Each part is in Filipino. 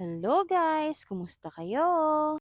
Hello guys! Kumusta kayo?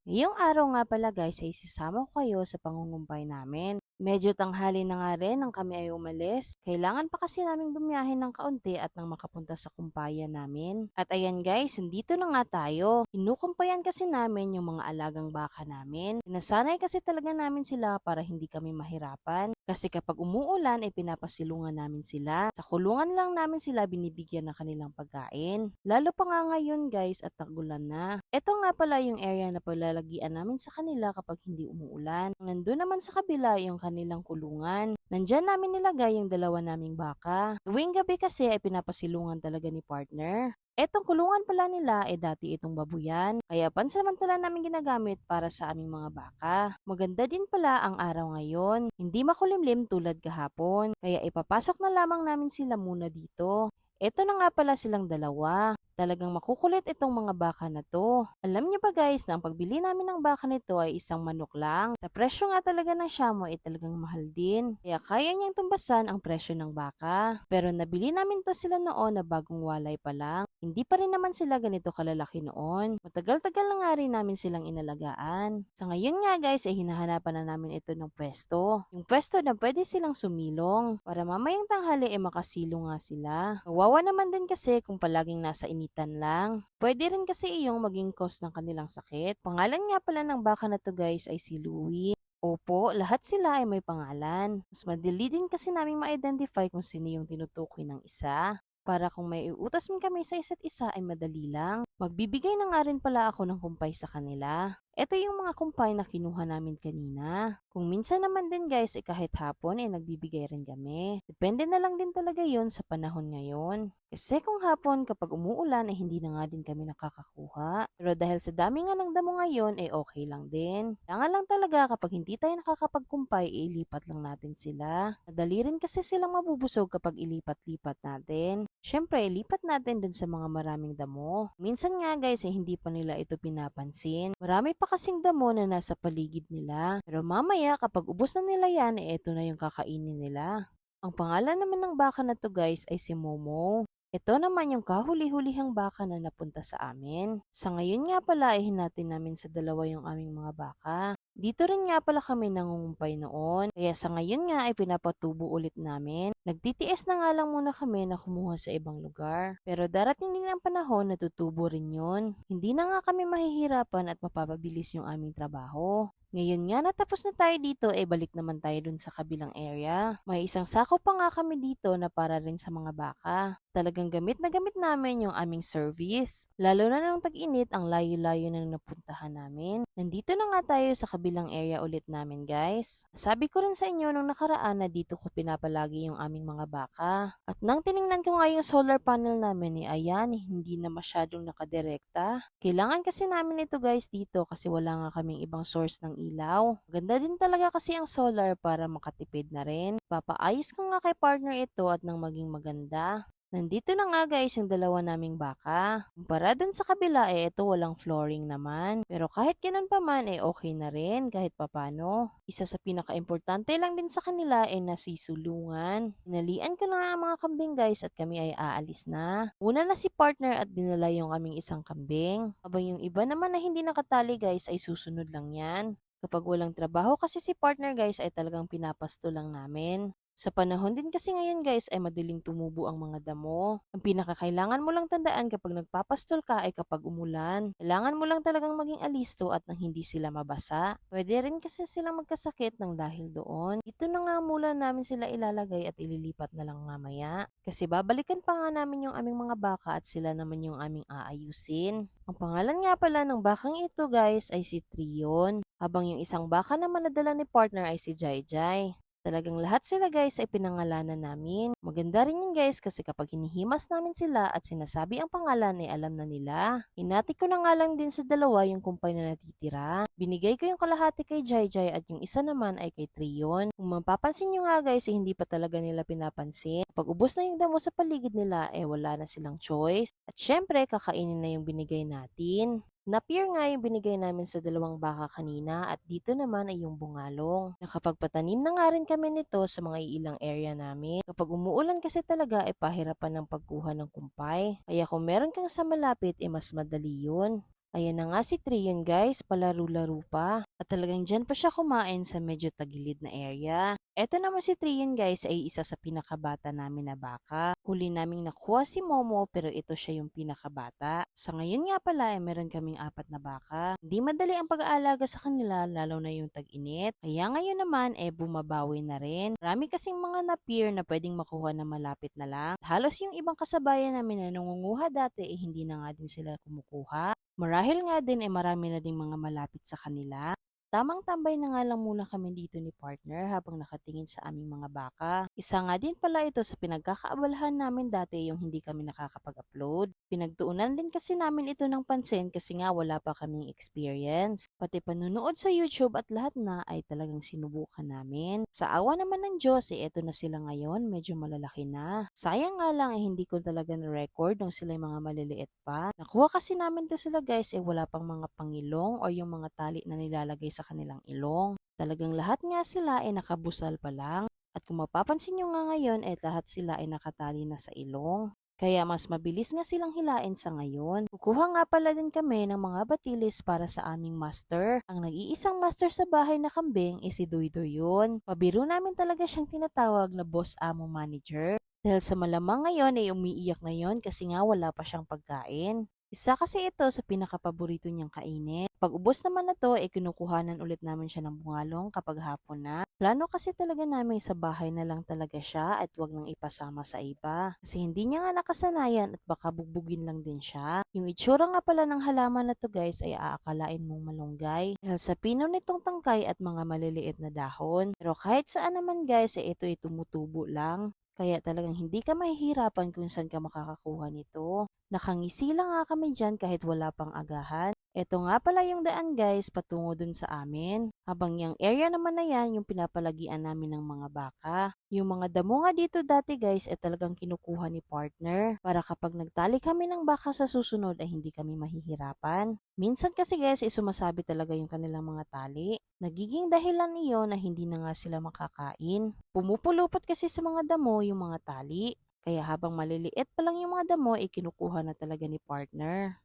Ngayong araw nga pala guys ay sisama ko kayo sa pangungumpay namin. Medyo tanghali na nga rin nang kami ay umalis. Kailangan pa kasi namin bumiyahe ng kaunti at nang makapunta sa kumpayan namin. At ayan guys, dito na nga tayo. Kinukumpayan kasi namin yung mga alagang baka namin. Nasanay kasi talaga namin sila para hindi kami mahirapan. Kasi kapag umuulan ay pinapasilungan namin sila. Sa kulungan lang namin sila binibigyan ng kanilang pagkain. Lalo pa nga ngayon guys at tagulan na. Ito nga pala yung area na paglalagian namin sa kanila kapag hindi umuulan. Nandun naman sa kabila yung kanilang kulungan. Nandyan namin nilagay yung dalawa naming baka. Tuwing gabi kasi ay pinapasilungan talaga ni partner. Etong kulungan pala nila ay dati itong babuyan, kaya pansamantala namin ginagamit para sa aming mga baka. Maganda din pala ang araw ngayon, hindi makulimlim tulad kahapon, kaya ipapasok na lamang namin sila muna dito. Eto na nga pala silang dalawa. Talagang makukulit itong mga baka na to. Alam niyo ba guys na ang pagbili namin ng baka nito ay isang manok lang. Sa presyo nga talaga ng Shamo ay talagang mahal din. Kaya kaya niyang tumbasan ang presyo ng baka. Pero nabili namin to sila noon na bagong walay pa lang. Hindi pa rin naman sila ganito kalalaki noon. Matagal-tagal na nga rin namin silang inalagaan. Sa ngayon nga guys ay hinahanapan na namin ito ng pwesto. Yung pwesto na pwede silang sumilong para mamayang tanghali ay makasilong nga sila. Kawawa naman din kasi kung palaging nasa initan lang. Pwede rin kasi iyong maging cause ng kanilang sakit. Pangalan nga pala ng baka na to guys ay si Louie. Opo, lahat sila ay may pangalan. Mas madali din kasi namin ma-identify kung sino yung tinutukoy ng isa. Para kung may iutas man kami sa isa't isa ay madali lang. Magbibigay na nga rin pala ako ng kumpay sa kanila. Ito yung mga kumpay na kinuha namin kanina. Kung minsan naman din guys, eh kahit hapon, eh nagbibigay rin kami. Depende na lang din talaga yon sa panahon ngayon. Kasi kung hapon, kapag umuulan, eh hindi na nga din kami nakakakuha. Pero dahil sa dami nga ng damo ngayon, eh okay lang din. Kaya lang talaga kapag hindi tayo nakakapagkumpay, eh ilipat lang natin sila. Madali rin kasi silang mabubusog kapag ilipat-lipat natin. Siyempre, ilipat natin dun sa mga maraming damo. Minsan nga guys, eh hindi pa nila ito pinapansin. Marami pa kasing damo na nasa paligid nila. Pero mamaya, kapag ubos na nila yan, eh ito na yung kakainin nila. Ang pangalan naman ng baka na to guys ay si Momo. Ito naman yung kahuli-hulihang baka na napunta sa amin. Sa ngayon nga pala ay hinatin namin sa dalawa yung aming mga baka. Dito rin nga pala kami nangungumpay noon. Kaya sa ngayon nga ay pinapatubo ulit namin. Nagtitiis na nga lang muna kami na kumuha sa ibang lugar. Pero darating din ang panahon na tutubo rin yun. Hindi na nga kami mahihirapan at mapapabilis yung aming trabaho. Ngayon nga natapos na tayo dito, eh balik naman tayo dun sa kabilang area. May isang sako pa nga kami dito na para rin sa mga baka. Talagang gamit na gamit namin yung aming service. Lalo na nung tag-init, ang layo-layo na napuntahan namin. Nandito na nga tayo sa kabilang area ulit namin guys. Sabi ko rin sa inyo nung nakaraan na dito ko pinapalagi yung aming mga baka. At nang tiningnan ko nga yung solar panel namin, eh ayan, hindi na masyadong nakadirekta. Kailangan kasi namin ito guys dito kasi wala nga kaming ibang source ng ilaw. Ganda din talaga kasi ang solar para makatipid na rin. Papaayos ko nga kay partner ito at nang maging maganda. Nandito na nga guys yung dalawa naming baka. Kumpara dun sa kabila eh ito walang flooring naman. Pero kahit ganun pa man eh okay na rin kahit papano. Isa sa pinaka-importante lang din sa kanila ay nasisulungan. Pinalian ko na nga ang mga kambing guys at kami ay aalis na. Una na si partner at dinala yung aming isang kambing. Habang yung iba naman na hindi nakatali guys ay susunod lang yan. Kapag walang trabaho kasi si partner guys ay talagang pinapasto lang namin. Sa panahon din kasi ngayon guys ay madaling tumubo ang mga damo. Ang pinakakailangan mo lang tandaan kapag nagpapastol ka ay kapag umulan. Kailangan mo lang talagang maging alisto at nang hindi sila mabasa. Pwede rin kasi silang magkasakit ng dahil doon. Ito na nga mula namin sila ilalagay at ililipat na lang mamaya. Kasi babalikan pa nga namin yung aming mga baka at sila naman yung aming aayusin. Ang pangalan nga pala ng bakang ito guys ay si Trion. Habang yung isang baka naman nadala ni partner ay si Jai Jai. Talagang lahat sila guys ay pinangalanan namin. Maganda rin yun guys kasi kapag hinihimas namin sila at sinasabi ang pangalan ay alam na nila. Hinati ko na nga lang din sa dalawa yung kumpay na natitira. Binigay ko yung kalahati kay Jai Jai at yung isa naman ay kay Trion. Kung mapapansin nyo nga guys ay hindi pa talaga nila pinapansin. Pag ubos na yung damo sa paligid nila eh wala na silang choice. At syempre kakainin na yung binigay natin. Napier nga yung binigay namin sa dalawang baka kanina at dito naman ay yung bungalong. Nakapagpatanim na nga rin kami nito sa mga ilang area namin. Kapag umuulan kasi talaga ay pahirapan ng pagkuha ng kumpay. Kaya kung meron kang sa malapit ay mas madali yun. Ayan na nga si Trion guys, palaro-laro pa. At talagang dyan pa siya kumain sa medyo tagilid na area. Eto naman si Trion guys ay isa sa pinakabata namin na baka. Huli naming nakuha si Momo pero ito siya yung pinakabata. Sa ngayon nga pala ay meron kaming apat na baka. Hindi madali ang pag-aalaga sa kanila lalo na yung tag-init. Kaya ngayon naman eh bumabawi na rin. Marami kasing mga na-peer na pwedeng makuha na malapit na lang. Halos yung ibang kasabayan namin na nangunguha dati eh hindi na nga din sila kumukuha. Marahil nga din eh marami na ding mga malapit sa kanila. Tamang tambay na nga lang muna kami dito ni partner habang nakatingin sa aming mga baka. Isa nga din pala ito sa pinagkakaabalahan namin dati yung hindi kami nakakapag-upload. Pinagtuunan din kasi namin ito ng pansin kasi nga wala pa kaming experience. Pati panunood sa YouTube at lahat na ay talagang sinubukan namin. Sa awa naman ng Diyos, eh eto na sila ngayon, medyo malalaki na. Sayang nga lang eh hindi ko talaga na-record nung sila yung mga maliliit pa. Nakuha kasi namin to sila guys eh wala pang mga pangilong o yung mga tali na nilalagay sa kanilang ilong. Talagang lahat nga sila ay nakabusal pa lang. At kung mapapansin nyo nga ngayon ay lahat sila ay nakatali na sa ilong. Kaya mas mabilis nga silang hilain sa ngayon. Kukuha nga pala din kami ng mga batilis para sa aming master. Ang nag-iisang master sa bahay na kambing is si Duydoy yun. Pabiro namin talaga siyang tinatawag na boss amo manager. Dahil sa malamang ngayon ay umiiyak na yon kasi nga wala pa siyang pagkain. Isa kasi ito sa pinakapaborito niyang kainin. Pag ubos naman na to, eh kinukuhanan ulit namin siya ng bungalong kapag hapon na. Plano kasi talaga namin sa bahay na lang talaga siya at wag nang ipasama sa iba. Kasi hindi niya nga nakasanayan at baka bugbugin lang din siya. Yung itsura nga pala ng halaman na to guys ay aakalain mong malunggay. Dahil sa pino nitong tangkay at mga maliliit na dahon. Pero kahit saan naman guys, eh ito ay tumutubo lang. Kaya talagang hindi ka mahihirapan kung saan ka makakakuha nito. Nakangisi lang nga kami dyan kahit wala pang agahan. Ito nga pala yung daan guys patungo dun sa amin. Habang yung area naman na yan yung pinapalagian namin ng mga baka. Yung mga damo nga dito dati guys ay talagang kinukuha ni partner para kapag nagtali kami ng baka sa susunod ay hindi kami mahihirapan. Minsan kasi guys ay sumasabi talaga yung kanilang mga tali. Nagiging dahilan niyo na hindi na nga sila makakain. Pumupulupot kasi sa mga damo yung mga tali. Kaya habang maliliit pa lang yung mga damo, ay kinukuha na talaga ni partner.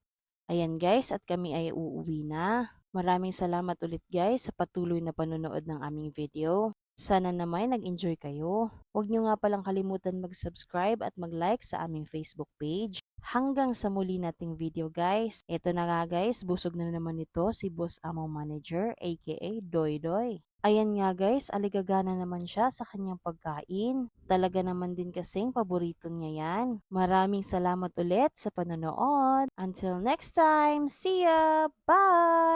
Ayan guys, at kami ay uuwi na. Maraming salamat ulit guys sa patuloy na panonood ng aming video. Sana naman nag-enjoy kayo. Huwag nyo nga palang kalimutan mag-subscribe at mag-like sa aming Facebook page. Hanggang sa muli nating video guys. Ito na nga guys, busog na naman ito si Boss Amo Manager aka Doy Doy. Ayan nga guys, aligagana naman siya sa kanyang pagkain. Talaga naman din kasing paborito niya yan. Maraming salamat ulit sa panonood. Until next time, see ya! Bye!